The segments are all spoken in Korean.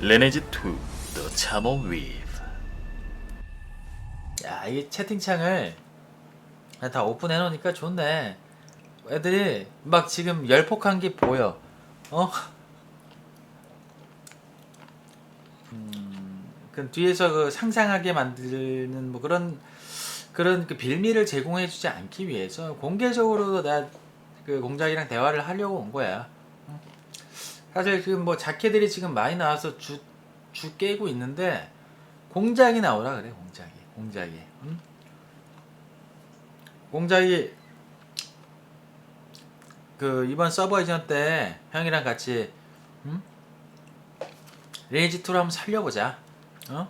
레네지 2 The Weave 야, 이 채팅창을 다 오픈해 놓으니까 좋네. 애들이 막 지금 열폭한 게 보여. 어? 음, 그 뒤에서 그 상상하게 만드는 뭐 그런 그런 그 빌미를 제공해 주지 않기 위해서 공개적으로 나 그 공작이랑 대화를 하려고 온 거야. 응? 사실 지금 뭐 자켓들이 지금 많이 나와서 주, 주 깨고 있는데 공작이 나오라 그래 공작이 공작이 응? 공작이 그 이번 서버 이전 때 형이랑 같이 응? 레이지 2로 한번 살려보자 어?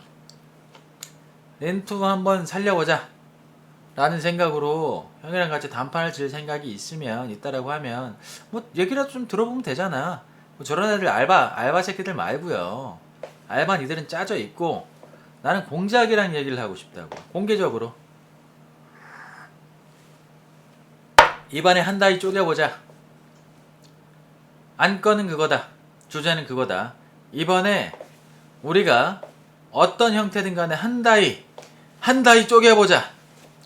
렌2 한번 살려보자 라는 생각으로 형이랑 같이 단판을 질 생각이 있으면 있다라고 하면 뭐 얘기라도 좀 들어보면 되잖아 뭐 저런 애들 알바 알바 새끼들 말고요. 알바 니들은 짜져 있고 나는 공작이랑 얘기를 하고 싶다고. 공개적으로. 이번에 한 다이 쪼개보자. 안건은 그거다. 주제는 그거다. 이번에 우리가 어떤 형태든 간에 한 다이 한 다이 쪼개보자.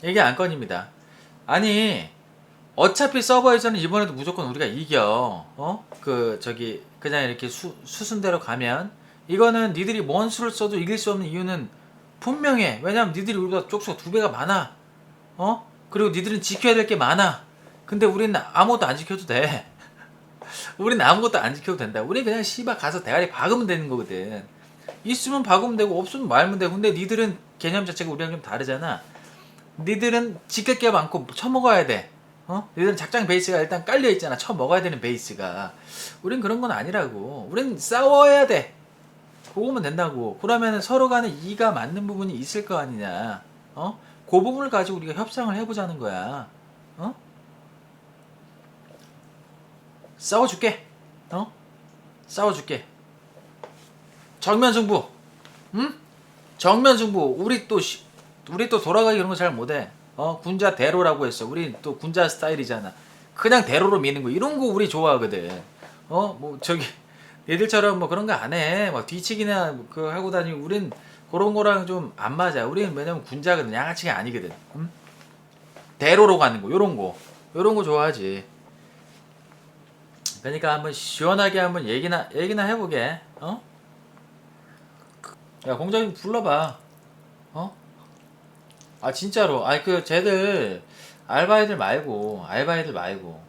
이게 안건입니다. 아니 어차피 서버에서는 이번에도 무조건 우리가 이겨. 어? 그 저기 그냥 이렇게 수, 수순대로 가면. 이거는 니들이 뭔 수를 써도 이길 수 없는 이유는 분명해. 왜냐면 니들이 우리보다 쪽수가 두 배가 많아. 어? 그리고 니들은 지켜야 될 게 많아. 근데 우리는 아무것도 안 지켜도 돼. 우리는 아무것도 안 지켜도 된다. 우리 그냥 씨발 가서 대가리 박으면 되는 거거든. 있으면 박으면 되고 없으면 말면 되고. 근데 니들은 개념 자체가 우리랑 좀 다르잖아. 니들은 지킬 게 많고 처먹어야 돼 어? 니들은 작장 베이스가 일단 깔려 있잖아. 처먹어야 되는 베이스가. 우린 그런 건 아니라고. 우린 싸워야 돼. 그거면 된다고. 그러면 서로 간에 이가 맞는 부분이 있을 거 아니냐. 어? 그 부분을 가지고 우리가 협상을 해보자는 거야. 어? 싸워줄게. 어? 싸워줄게. 정면 승부. 응? 정면 승부. 우리 또 시- 우리 또 돌아가기 그런 거 잘 못해 어 군자 대로라고 했어 우리 또 군자 스타일이잖아 그냥 대로로 미는 거 이런 거 우리 좋아하거든 어 뭐 저기 얘들처럼 뭐 그런 거 안 해. 막 뒤치기나 그 하고 다니고 우린 그런 거랑 좀 안 맞아. 우리는 왜냐면 군자거든. 양아치가 아니거든. 음? 대로로 가는 거. 요런 거. 요런 거 좋아하지. 그러니까 한번 시원하게 한번 얘기나 얘기나 해 보게. 어? 야, 공장님 불러 봐. 어? 아, 진짜로. 아니, 그, 쟤들, 알바 애들 말고, 알바 애들 말고.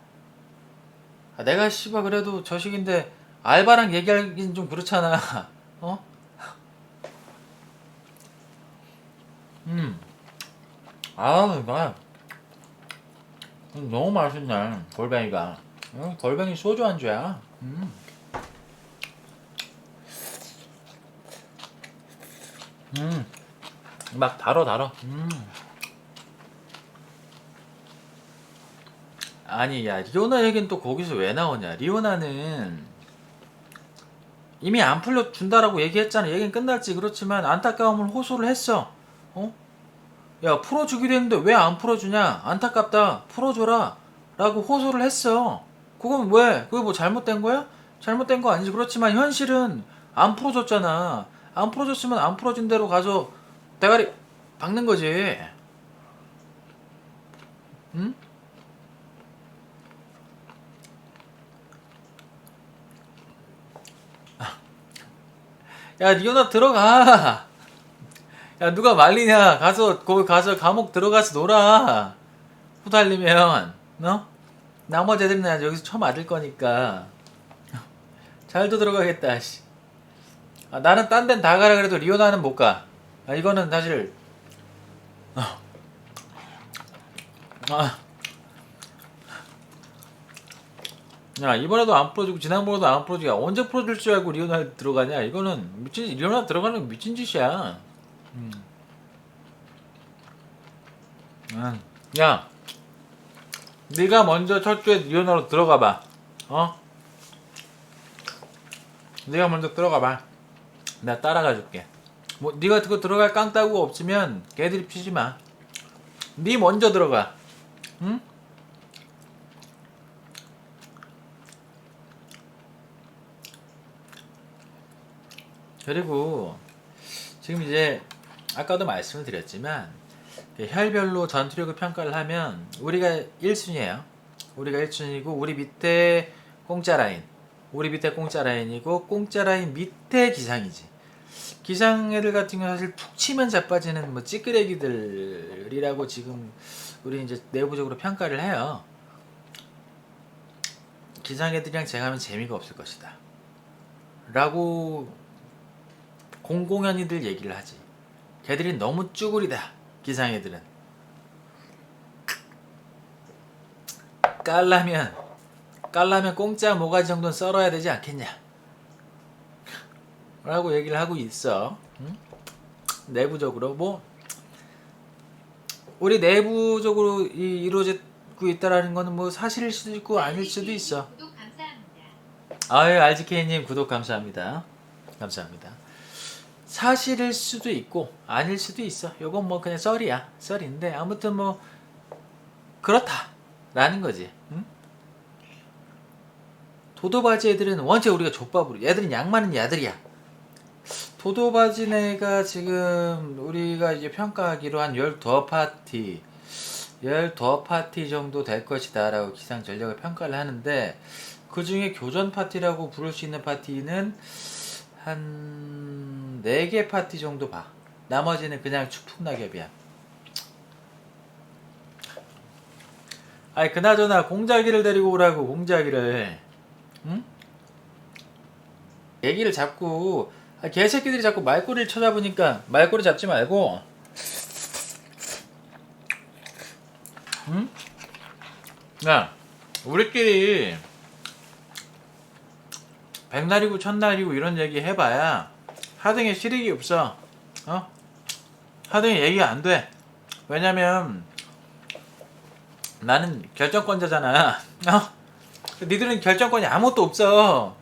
아, 내가 씨발 그래도 저식인데, 알바랑 얘기하긴 좀 그렇잖아. 어? 음. 아, 나. 너무 맛있네, 골뱅이가. 응, 골뱅이 소주 안주야. 음. 음. 막 달어, 달어. 음. 아니, 야, 리오나 얘기는 또 거기서 왜 나오냐. 리오나는 이미 안 풀려준다라고 얘기했잖아. 얘기는 끝났지. 그렇지만 안타까움을 호소를 했어. 어? 야, 풀어주기로 했는데 왜 안 풀어주냐? 안타깝다. 풀어줘라. 라고 호소를 했어. 그건 왜? 그게 뭐 잘못된 거야? 잘못된 거 아니지. 그렇지만 현실은 안 풀어줬잖아. 안 풀어줬으면 안 풀어준 대로 가서 대가리 박는 거지. 응? 야, 리오나 들어가. 야, 누가 말리냐? 가서, 거기 가서 감옥 들어가서 놀아. 후달리면, 너? 나머지 애들은 나 여기서 처음 맞을 거니까. 잘도 들어가겠다, 씨. 아, 나는 딴 데는 다 가라 그래도 리오나는 못 가. 아, 이거는 사실, 어. 아. 야 이번에도 안 풀어주고 지난번에도 안 풀어주고 야, 언제 풀어줄 줄 알고 리오나 들어가냐 이거는 미친 리오나 들어가는 거 미친 짓이야 음. 음. 야 네가 먼저 첫 주에 리오나로 들어가 봐 어? 네가 먼저 들어가봐 내가 따라가 줄게 뭐 네가 그거 들어갈 깡따구가 없으면 걔들이 피지마 네 먼저 들어가 응? 그리고 지금 이제 아까도 말씀을 드렸지만 그 혈별로 전투력을 평가를 하면 우리가 1순위예요. 우리가 1순위고 우리 밑에 공짜 라인, 우리 밑에 공짜 라인이고 공짜 라인 밑에 기상이지. 기상 애들 같은 경우 사실 툭 치면 자빠지는 뭐 찌끄레기들이라고 지금 우리 이제 내부적으로 평가를 해요. 기상 애들이랑 제가 하면 재미가 없을 것이다. 라고 공공연히들 얘기를 하지. 걔들이 너무 쭈구리다. 기상 애들은. 깔라면 깔라면 공짜 모가지 정도는 썰어야 되지 않겠냐. 라고 얘기를 하고 있어. 응? 내부적으로 뭐 우리 내부적으로 이, 이루어지고 있다라는 거는 뭐 사실일 수도 있고 아닐 수도 있어. 아유 RGK님 구독 감사합니다. 감사합니다. 사실일 수도 있고 아닐 수도 있어. 요건 뭐 그냥 썰이야. 썰인데 아무튼 뭐 그렇다라는 거지. 응? 도도바지 애들은 원체 우리가 족밥으로 얘들은 양 많은 야들이야. 도도바지네가 지금 우리가 이제 평가하기로 한 12파티 12파티 정도 될 것이다 라고 기상 전력을 평가를 하는데 그 중에 교전 파티라고 부를 수 있는 파티는 한 4개 파티 정도 봐. 나머지는 그냥 추풍 낙엽이야. 아니 그나저나 공자기를 데리고 오라고 공자기를 응? 얘기를 자꾸 아, 개새끼들이 자꾸 말꼬리를 쳐잡으니까 말꼬리 잡지 말고 응? 야 우리끼리 백날이고 천날이고 이런 얘기 해봐야 하등에 실익이 없어 어? 하등에 얘기가 안 돼 왜냐면 나는 결정권자잖아 어? 니들은 결정권이 아무것도 없어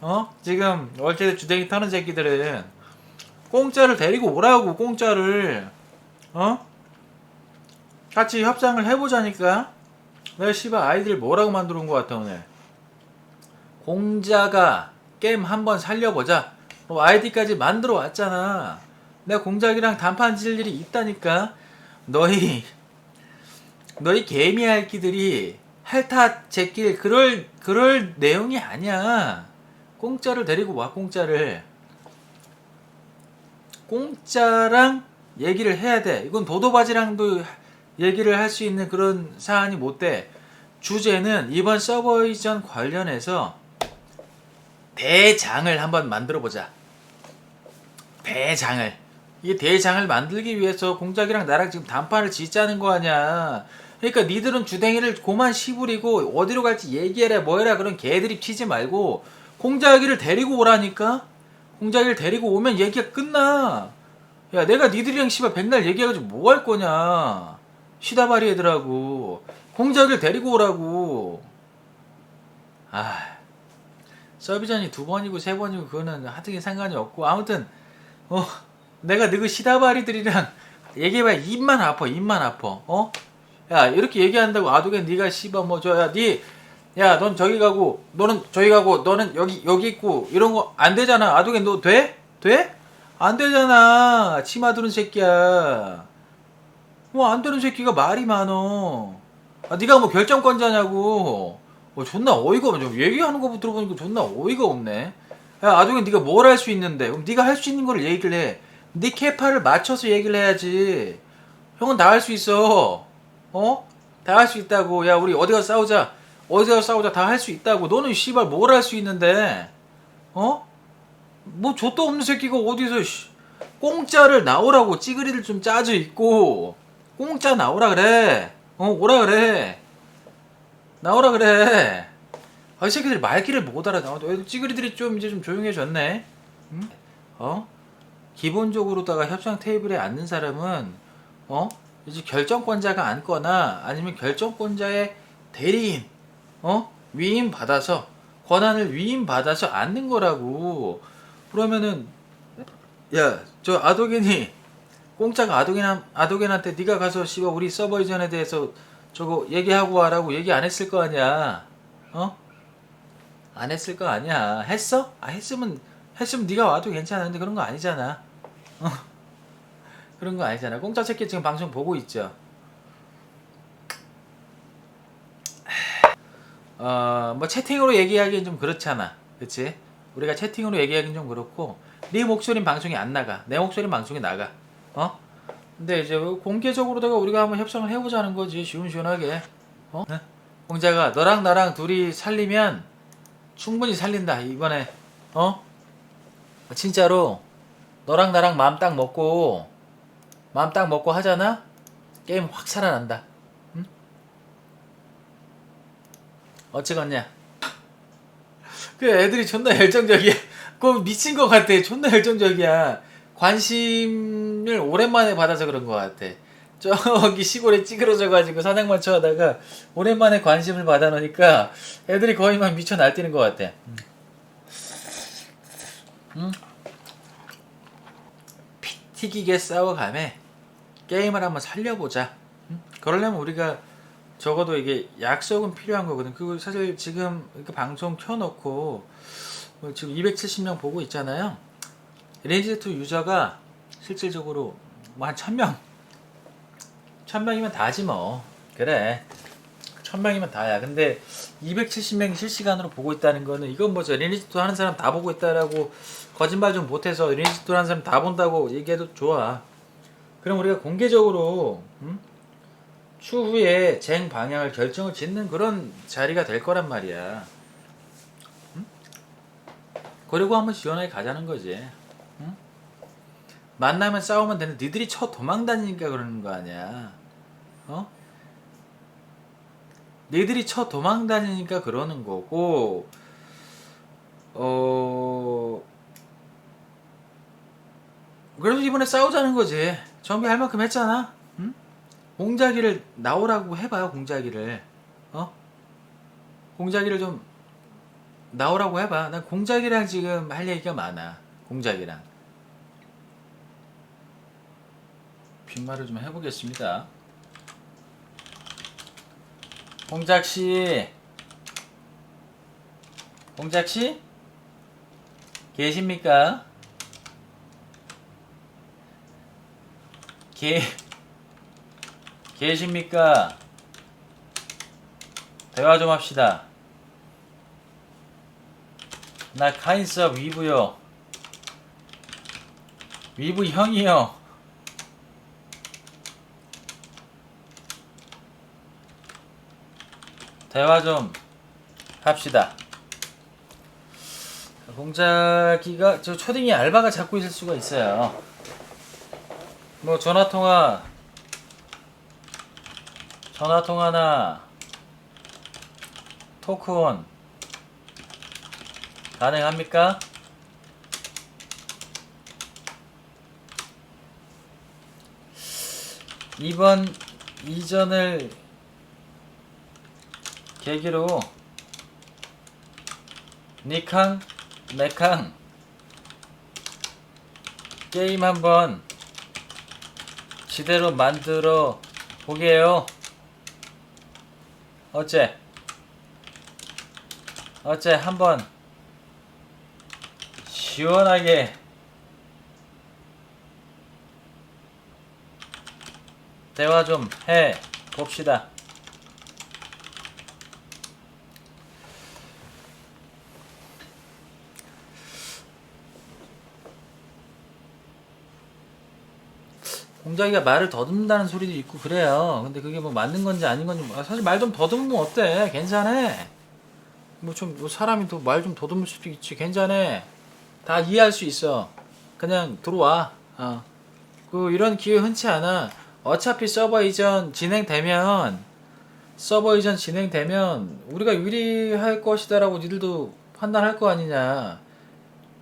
어? 지금 월세대 주댕이 터는 새끼들은 공짜를 데리고 오라고 공짜를. 어? 같이 협상을 해보자니까. 내가 씨발 아이들 뭐라고 만들어 온 것 같아 오늘? 공자가 게임 한번 살려보자. 뭐 아이디까지 만들어 왔잖아. 내가 공작이랑 단판 질 일이 있다니까. 너희 너희 개미 할기들이 할타 제낄 그럴 그럴 내용이 아니야 공짜를 데리고 와 공짜를. 공짜랑 얘기를 해야 돼. 이건 도도바지랑도 얘기를 할 수 있는 그런 사안이 못 돼. 주제는 이번 서버 이전 관련해서 대장을 한번 만들어 보자. 대장을. 이 대장을 만들기 위해서 공작이랑 나랑 지금 단판을 짓자는 거 아니야. 그러니까 니들은 주댕이를 고만 시부리고 어디로 갈지 얘기해라 뭐해라 그런 개들이 치지 말고 공작이를 데리고 오라니까? 공작이를 데리고 오면 얘기가 끝나. 야 내가 니들이랑 씨발 백날 얘기해가지고 뭐 할 거냐? 시다바리 애들하고. 공작이를 데리고 오라고. 아 서비전이 두 번이고 세 번이고 그거는 하등에 상관이 없고. 아무튼 어 내가 너그 시다바리들이랑 얘기해봐야 입만 아파 입만 아파. 어? 야 이렇게 얘기한다고 아두게 네가 씨발 뭐저야니 야 넌 저기 가고 너는 저기 가고 너는 여기 여기 있고 이런 거 안 되잖아. 아두게 너 돼? 돼? 안 되잖아. 치마 두른 새끼야. 뭐 안 되는 새끼가 말이 많어. 아 네가 뭐 결정권자냐고. 어, 존나 어이가 없네. 좀 얘기하는 거 들어보니까 존나 어이가 없네. 야 아두게 네가 뭘 할 수 있는데? 그럼 네가 할 수 있는 거를 얘기를 해 네 캐파를 맞춰서 얘기를 해야지. 형은 다 할 수 있어. 어? 다 할 수 있다고. 야, 우리 어디 가서 싸우자. 어디 가서 싸우자. 다 할 수 있다고. 너는 씨발 뭘 할 수 있는데? 어? 뭐 좆도 없는 새끼가 어디서 씨, 공짜를 나오라고 찌그리들 좀 짜져 있고 공짜 나오라 그래. 어, 오라 그래. 나오라 그래. 아, 이 새끼들이 말귀를 못 알아. 나 찌그리들이 좀 이제 좀 조용해졌네. 응? 어? 기본적으로다가 협상 테이블에 앉는 사람은 어? 이제 결정권자가 앉거나 아니면 결정권자의 대리인 어 위임 받아서 권한을 위임 받아서 앉는 거라고 그러면은 야 저 아도겐이 공짜가 아도겐 아도겐한테 네가 가서 씨발 우리 서버 이전에 대해서 저거 얘기하고 와라고 얘기 안 했을 거 아니야 어? 안 했을 거 아니야 했어? 아 했으면 했으면 네가 와도 괜찮은데 그런 거 아니잖아. 어. 그런 거 아니잖아. 공짜 채끼 지금 방송 보고 있죠. 어, 뭐 채팅으로 얘기하기엔 좀 그렇잖아. 그치? 우리가 채팅으로 얘기하기는 좀 그렇고 네 목소리는 방송에 안 나가. 내 목소리는 방송에 나가. 어? 근데 이제 공개적으로다가 우리가 한번 협상을 해보자는 거지. 시원시원하게. 어? 네? 공자가 너랑 나랑 둘이 살리면 충분히 살린다. 이번에. 어? 진짜로 너랑 나랑 마음 딱 먹고 마음 딱 먹고 하잖아? 게임 확 살아난다. 응? 어찌겠냐? 그 애들이 존나 열정적이야. 그거 미친 것 같아. 존나 열정적이야. 관심을 오랜만에 받아서 그런 것 같아. 저기 시골에 찌그러져가지고 사냥만 쳐 하다가 오랜만에 관심을 받아놓으니까 애들이 거의 막 미쳐 날뛰는 것 같아. 음. 응? 피 튀기게 싸워가매 게임을 한번 살려보자. 응? 그러려면 우리가 적어도 이게 약속은 필요한 거거든. 그리고 사실 지금 이렇게 방송 켜놓고 뭐 지금 270명 보고 있잖아요. 레인지2 유저가 실질적으로 뭐 한 1000명 1000명이면 다지 뭐 그래 1000명이면 다야 근데 270명이 실시간으로 보고 있다는 거는 이건 뭐죠 리니지2 하는 사람 다 보고 있다라고 거짓말 좀 못해서 리니지2 하는 사람 다 본다고 얘기해도 좋아 그럼 우리가 공개적으로 음? 추후에 쟁 방향을 결정을 짓는 그런 자리가 될 거란 말이야 음? 그리고 한번 시원하게 가자는 거지 응? 만나면 싸우면 되는데 니들이 쳐 도망 다니니까 그러는 거 아니야 어? 니들이 쳐 도망 다니니까 그러는 거고 어 그래서 이번에 싸우자는 거지 정비할 만큼 했잖아 응? 공자기를 나오라고 해봐요 공자기를 어? 공자기를 좀 나오라고 해봐 난 공자기랑 지금 할 얘기가 많아 공작이랑 빈말을 좀 해보겠습니다. 공작씨 공작씨 계십니까? 계 계십니까? 대화 좀 합시다. 나 카인서 위브요. 위브 형이요. 대화 좀 합시다. 공자기가 저 초딩이 알바가 잡고 있을 수가 있어요. 뭐 전화 통화 전화 통화나 토크온 가능합니까? 이번 이전을 계기로 니캉 메캉 게임 한번 지대로 만들어 보게요. 어째? 어째 한번 시원하게 대화 좀 해 봅시다. 공자기가 말을 더듬는다는 소리도 있고 그래요. 근데 그게 뭐 맞는 건지 아닌 건지 뭐- 사실 말 좀 더듬으면 어때? 괜찮아. 뭐좀 사람이 또말좀 더듬을 수도 있지. 괜찮아. 다 이해할 수 있어. 그냥 들어와. 어. 그 이런 기회 흔치 않아. 어차피 서버 이전 진행되면 서버 이전 진행되면 우리가 유리할 것이다라고 니들도 판단할 거 아니냐.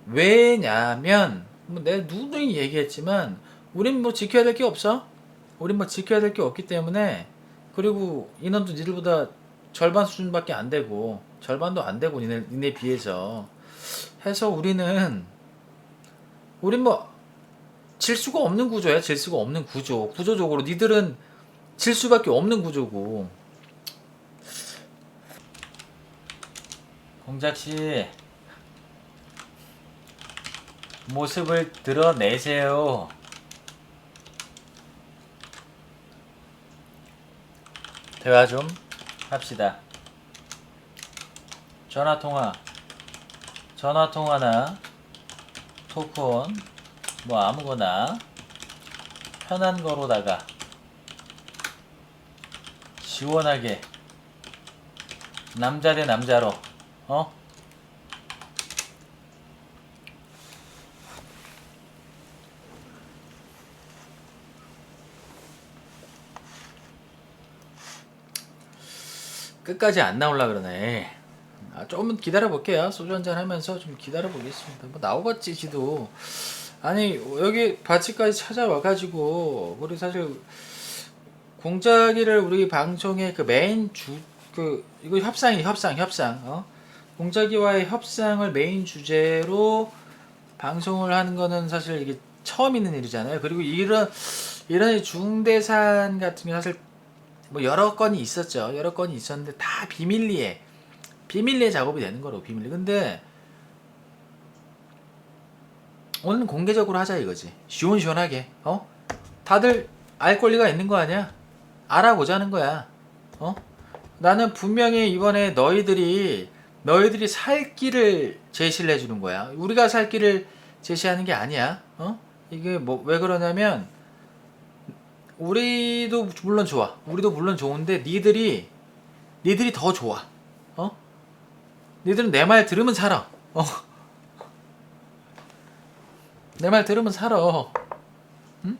왜냐면 뭐 내가 누누이 얘기했지만 우린 뭐 지켜야 될 게 없어. 우린 뭐 지켜야 될 게 없기 때문에 그리고 인원도 니들보다 절반 수준밖에 안 되고 절반도 안 되고 니네 니네 비해서 해서 우리는 우린 뭐 질 수가 없는 구조야. 질 수가 없는 구조. 구조적으로 니들은 질 수밖에 없는 구조고. 공작 씨 모습을 드러내세요. 대화 좀 합시다. 전화 통화, 전화 통화나 토크온 뭐 아무거나 편한 거로다가 시원하게 남자 대 남자로 어? 끝까지 안 나올라 그러네. 아, 조금 기다려 볼게요. 소주 한잔 하면서 좀 기다려 보겠습니다. 뭐 나오겠지 지도. 아니 여기 바치까지 찾아와 가지고 우리 사실 공자기를 우리 방송의 그 메인 주 그 이거 협상이 협상 협상 어 공자기와의 협상을 메인 주제로 방송을 하는 거는 사실 이게 처음 있는 일이잖아요. 그리고 이런 이런 중대산 같은 게 사실 뭐 여러 건이 있었죠. 여러 건이 있었는데 다 비밀리에 비밀리에 작업이 되는 거로 비밀리. 근데 오늘 공개적으로 하자 이거지. 시원시원하게. 어? 다들 알 권리가 있는 거 아니야? 알아보자는 거야. 어? 나는 분명히 이번에 너희들이 너희들이 살 길을 제시를 해주는 거야. 우리가 살 길을 제시하는 게 아니야. 어? 이게 뭐 왜 그러냐면 우리도 물론 좋아. 우리도 물론 좋은데 니들이 니들이 더 좋아. 어? 니들은 내 말 들으면 살아. 어? 내 말 들으면 살아. 응?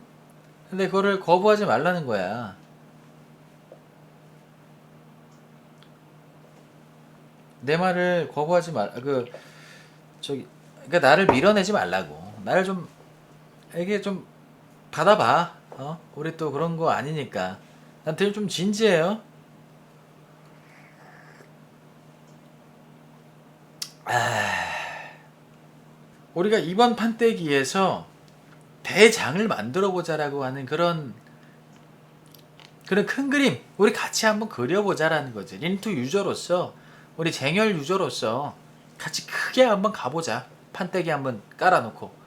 근데 그거를 거부하지 말라는 거야. 내 말을 거부하지 말, 그, 저기, 그니까 나를 밀어내지 말라고. 나를 좀, 이게 좀 받아봐. 어? 우리 또 그런 거 아니니까. 난 되게 좀 진지해요. 아, 우리가 이번 판때기에서 대장을 만들어 보자라고 하는 그런 그런 큰 그림 우리 같이 한번 그려보자라는 거지 린투 유저로서 우리 쟁열 유저로서 같이 크게 한번 가보자 판때기 한번 깔아놓고